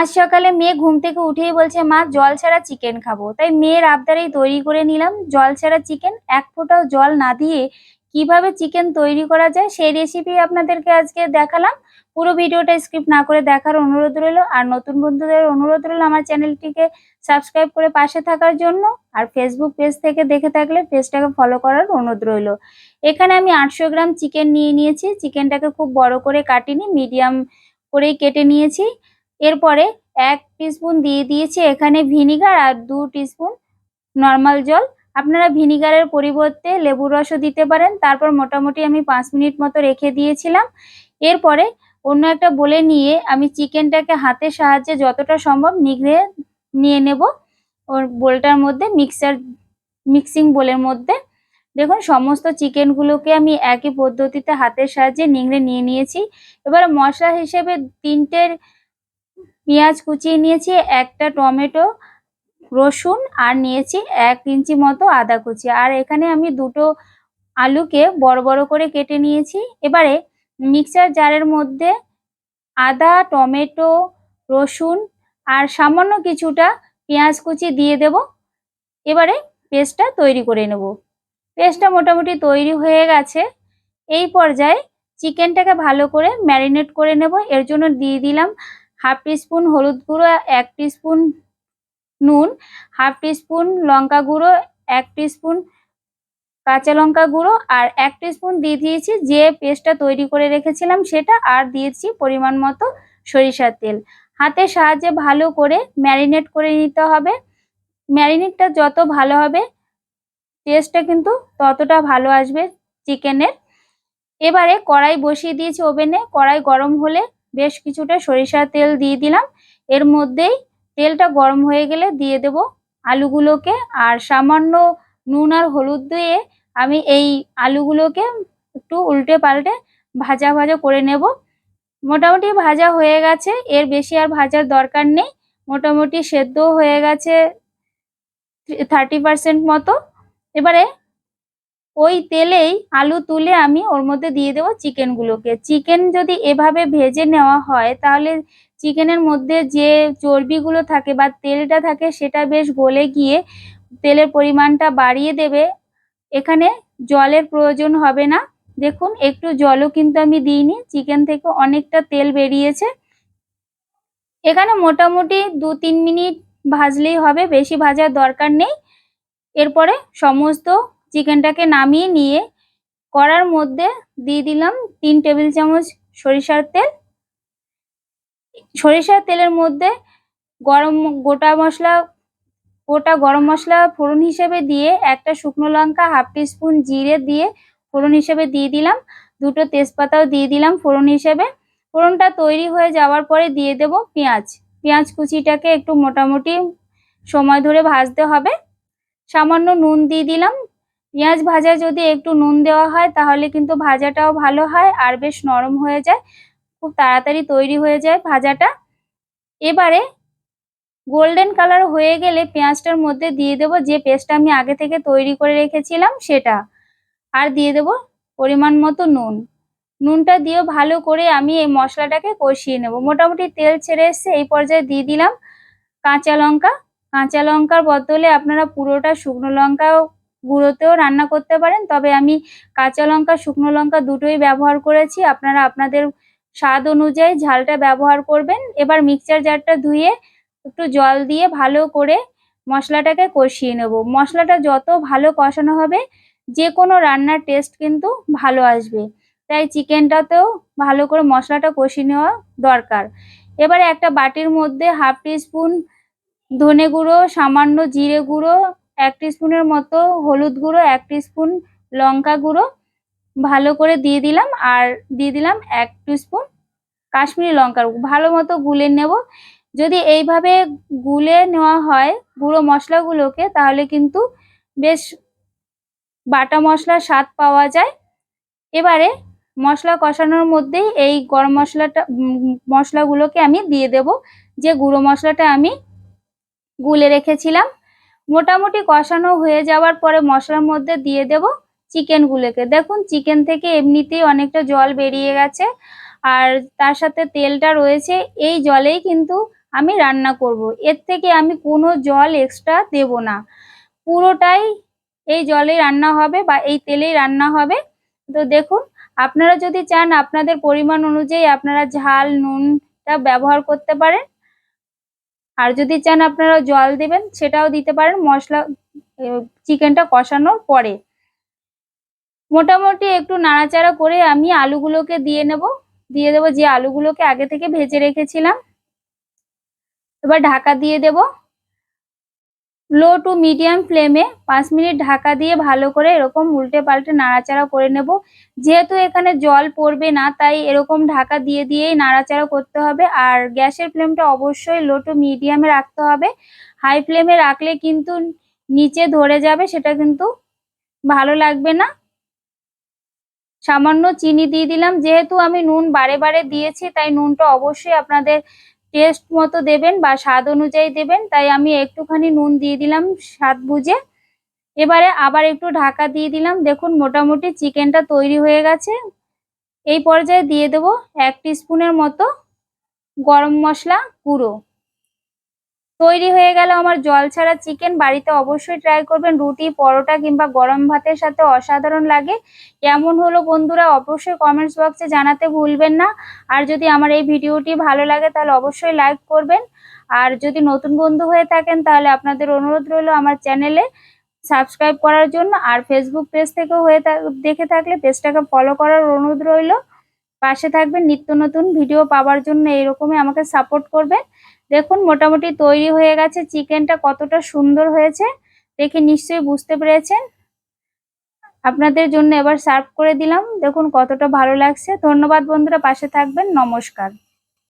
আজ সকালে মেয়ে ঘুম থেকে উঠেই বলছে, মা, জল ছাড়া চিকেন খাব। তাই মেয়ের আবদারেই তৈরি করে নিলাম, জল ছাড়া চিকেন এক ফোঁটাও জল না দিয়ে কীভাবে চিকেন তৈরি করা যায় সেই রেসিপি আপনাদেরকে আজকে দেখালাম। পুরো ভিডিওটা স্কিপ না করে দেখার অনুরোধ রইল, আর নতুন বন্ধুদের অনুরোধ রইল আমার চ্যানেলটিকে সাবস্ক্রাইব করে পাশে থাকার জন্য, আর ফেসবুক পেজ থেকে দেখে থাকলে পেজটাকে ফলো করার অনুরোধ রইল। এখানে আমি আটশো গ্রাম চিকেন নিয়ে নিয়েছি। চিকেনটাকে খুব বড় করে কাটিনি মিডিয়াম করেই কেটে নিয়েছি। এরপরে এক টিস্পুন দিয়ে দিয়েছি এখানে ভিনিগার আর দু টিস্পুন নর্মাল জল। আপনারা ভিনিগারের পরিবর্তে লেবুর রসও দিতে পারেন। তারপর মোটামুটি আমি পাঁচ মিনিট মতো রেখে দিয়েছিলাম। এরপরে অন্য একটা বলে নিয়ে আমি চিকেনটাকে হাতের সাহায্যে যতটা সম্ভব নিগড়ে নিয়ে নেব। ওর বোলটার মধ্যে মিক্সার মিক্সিং বোলের মধ্যে। দেখুন, সমস্ত চিকেনগুলোকে আমি একই পদ্ধতিতে হাতের সাহায্যে নিংড়ে নিয়ে নিয়েছি। এবার মশলা হিসেবে তিনটের পেঁয়াজ কুচিয়ে নিয়েছি, একটা টমেটো, রসুন আর নিয়েছি এক ইঞ্চি মতো আদা কুচি। আর এখানে আমি দুটো আলুকে বড় বড় করে কেটে নিয়েছি। এবারে মিক্সার জারের মধ্যে আদা, টমেটো, রসুন আর সামান্য কিছুটা পেঁয়াজ কুচি দিয়ে দেব। এবারে পেস্টটা তৈরি করে নেব। পেস্টটা মোটামুটি তৈরি হয়ে গেছে। এই পর্যায়ে চিকেনটাকে ভালো করে ম্যারিনেট করে নেব। এর জন্য দিয়ে দিলাম হাফ টিস্পুন হলুদ গুঁড়ো, এক টিস্পুন নুন, হাফ টিস্পুন লঙ্কা গুঁড়ো, এক টিস্পুন কাঁচা লঙ্কা গুঁড়ো আর এক টিস্পুন দিয়ে দিয়েছি যে পেস্টটা তৈরি করে রেখেছিলাম সেটা আর দিয়েছি পরিমাণ মতো সরিষার তেল। হাতের সাহায্যে ভালো করে ম্যারিনেট করে নিতে হবে। ম্যারিনেটটা যত ভালো হবে, টেস্টটা কিন্তু ততটা ভালো আসবে চিকেনের। এবারে কড়াই বসিয়ে দিয়েছি ওভেনে। কড়াই গরম হলে বেশ কিছুটা সরিষার তেল দিয়ে দিলাম। এর মধ্যেই তেলটা গরম হয়ে গেলে দিয়ে দেব আলুগুলোকে আর সামান্য নুন আর হলুদ দিয়ে আমি এই আলুগুলোকে একটু উল্টে পাল্টে ভাজা ভাজা করে নেব। মোটামুটি ভাজা হয়ে গেছে। এর বেশি আর ভাজার দরকার নেই। মোটামুটি সেদ্ধ হয়ে গেছে থার্টি পার্সেন্ট মতো। এবারে ওই তেলেই আলু তুলে আমি ওর মধ্যে দিয়ে দেবো চিকেনগুলোকে। চিকেন যদি এভাবে ভেজে নেওয়া হয়, তাহলে চিকেনের মধ্যে যে চর্বিগুলো থাকে বা তেলটা থাকে, সেটা বেশ গলে গিয়ে তেলের পরিমাণটা বাড়িয়ে দেবে। এখানে জলের প্রয়োজন হবে না। দেখুন, একটু জলও কিন্তু আমি দিইনি, চিকেন থেকে অনেকটা তেল বেরিয়েছে। এখানে মোটামুটি দু তিন মিনিট ভাজলেই হবে, বেশি ভাজার দরকার নেই। এরপরে সমস্ত চিকেনটাকে নামিয়ে নিয়ে কড়ার মধ্যে দিয়ে দিলাম তিন টেবিল চামচ সরিষার তেল। সরিষার তেলের মধ্যে গরম গোটা মশলা, গোটা গরম মশলা ফোড়ন হিসেবে দিয়ে একটা শুকনো লঙ্কা হাফ স্পুন জিরে দিয়ে ফোড়ন হিসেবে দিয়ে দিলাম। দুটো তেজপাতাও দিয়ে দিলাম ফোড়ন হিসেবে। ফোড়নটা তৈরি হয়ে যাওয়ার পরে দিয়ে দেব পেঁয়াজ। পেঁয়াজ কুচিটাকে একটু মোটামুটি সময় ধরে ভাজতে হবে। সামান্য নুন দিয়ে দিলাম। পেঁয়াজ ভাজা যদি একটু নুন দেওয়া হয়, তাহলে কিন্তু ভাজাটাও ভালো হয় আর বেশ নরম হয়ে যায়। খুব তাড়াতাড়ি তৈরি হয়ে যায় ভাজাটা। এবারে গোল্ডেন কালার হয়ে গেলে পেঁয়াজটার মধ্যে দিয়ে দেব যে পেস্টটা আমি আগে থেকে তৈরি করে রেখেছিলাম সেটা। আর দিয়ে দেব পরিমাণ মতো নুন। নুনটা দিয়ে ভালো করে আমি এই মশলাটাকে কষিয়ে নেব। মোটামুটি তেল ছেড়ে এসছে, এই পর্যায়ে দিয়ে দিলাম কাঁচা লঙ্কা। কাঁচা লঙ্কার বদলে আপনারা পুরোটা শুকনো লঙ্কাও গুঁড়োতেও রান্না করতে পারেন। তবে আমি কাঁচা লঙ্কা, শুকনো লঙ্কা দুটোই ব্যবহার করেছি। আপনারা আপনাদের স্বাদ অনুযায়ী ঝালটা ব্যবহার করবেন। এবার মিক্সচার জারটা ধুয়ে একটু জল দিয়ে ভালো করে মশলাটাকে কষিয়ে নেব। মশলাটা যত ভালো কষানো হবে যে কোনো রান্নার টেস্ট কিন্তু ভালো আসবে। তাই চিকেনটাতেও ভালো করে মশলাটা কষিয়ে নেওয়া দরকার। এবারে একটা বাটির মধ্যে হাফ স্পুন ধনে গুঁড়ো, সামান্য জিরে গুঁড়ো এক স্পুনের মতো হলুদ গুঁড়ো, এক স্পুন লঙ্কা গুঁড়ো ভালো করে দিয়ে দিলাম আর দিয়ে দিলাম এক স্পুন কাশ্মীরি লঙ্কার ভালো মতো গুলে নেব। যদি এইভাবে গুলে নেওয়া হয় গুঁড়ো মশলাগুলোকে তাহলে কিন্তু বেশ বাটা মশলার স্বাদ পাওয়া যায়। এবারে মশলা কষানোর মধ্যেই এই গরম মশলাটা মশলাগুলোকে আমি দিয়ে দেব। যে গুঁড়ো মশলাটা আমি গুলে রেখেছিলাম মোটামুটি কষানো হয়ে যাওয়ার পরে মশলার মধ্যে দিয়ে দেব চিকেনগুলোকে। দেখুন, চিকেন থেকে এমনিতেই অনেকটা জল বেরিয়ে গেছে আর তার সাথে তেলটা রয়েছে। এই জলেই কিন্তু আমি রান্না করব। এর থেকে আমি কোনো জল এক্সট্রা দেব না। পুরোটাই এই জলেই রান্না হবে বা এই তেলেই রান্না হবে। তো দেখুন, আপনারা যদি চান আপনাদের পরিমাণ অনুযায়ী আপনারা ঝাল, নুনটা ব্যবহার করতে পারেন। আর যদি চান আপনারা জল দেবেন, সেটাও দিতে পারেন। মশলা চিকেনটা কষানোর পরে। মোটামুটি একটু নাড়াচাড়া করে আমি আলুগুলোকে দিয়ে নেব। দিয়ে দেবো যে আলুগুলোকে আগে থেকে ভেজে রেখেছিলাম। এবার ঢাকা দিয়ে দেব। লো টু মিডিয়াম ফ্লেমে পাঁচ মিনিট ঢাকা দিয়ে ভালো করে এরকম উল্টে পাল্টে নাড়াচাড়া করে নেব। যেহেতু এখানে জল পড়বে না, তাই এরকম ঢাকা দিয়ে দিয়েই নাড়াচাড়া করতে হবে। আর গ্যাসের ফ্লেমটা অবশ্যই লো টু মিডিয়ামে রাখতে হবে। হাই ফ্লেমে রাখলে কিন্তু নিচে ধরে যাবে, সেটা কিন্তু ভালো লাগবে না। সামান্য চিনি দিয়ে দিলাম। যেহেতু আমি নুন বারে বারে দিয়েছি, তাই নুনটা অবশ্যই আপনাদের টেস্ট মতো দেবেন বা স্বাদ অনুযায়ী দেবেন, তাই আমি একটুখানি নুন দিয়ে দিলাম স্বাদ বুঝে। এবারে আবার একটু ঢাকা দিয়ে দিলাম। দেখুন, মোটামুটি চিকেনটা তৈরি হয়ে গেছে। এই পর্যায়ে দিয়ে দেব এক স্পুনের মতো গরম মশলা গুঁড়ো। তৈরি হয়ে গেল আমার জল ছাড়া চিকেন। বাড়িতে অবশ্যই ট্রাই করবেন। রুটি, পরোটা কিংবা গরম ভাতের সাথে অসাধারণ লাগে। কেমন হলো বন্ধুরা অবশ্যই কমেন্টস বক্সে জানাতে ভুলবেন না। আর যদি আমার এই ভিডিওটি ভালো লাগে তাহলে অবশ্যই লাইক করবেন। আর যদি নতুন বন্ধু হয়ে থাকেন তাহলে আপনাদের অনুরোধ রইল আমার চ্যানেলে সাবস্ক্রাইব করার জন্য। আর ফেসবুক পেজ থেকেও হয়ে দেখে থাকলে পেজটাকে ফলো করার অনুরোধ রইল। পাশে থাকবেন, নিত্য নতুন ভিডিও পাওয়ার জন্য এইরকমই আমাকে সাপোর্ট করবেন। দেখুন, মোটামুটি তৈরি হয়ে গেছে, চিকেনটা কতটা সুন্দর হয়েছে, দেখে নিশ্চয়ই বুঝতে পেরেছেন। আপনাদের জন্য এবার সার্ভ করে দিলাম। দেখুন, কতটা ভালো লাগছে। ধন্যবাদ বন্ধুরা, পাশে থাকবেন, নমস্কার।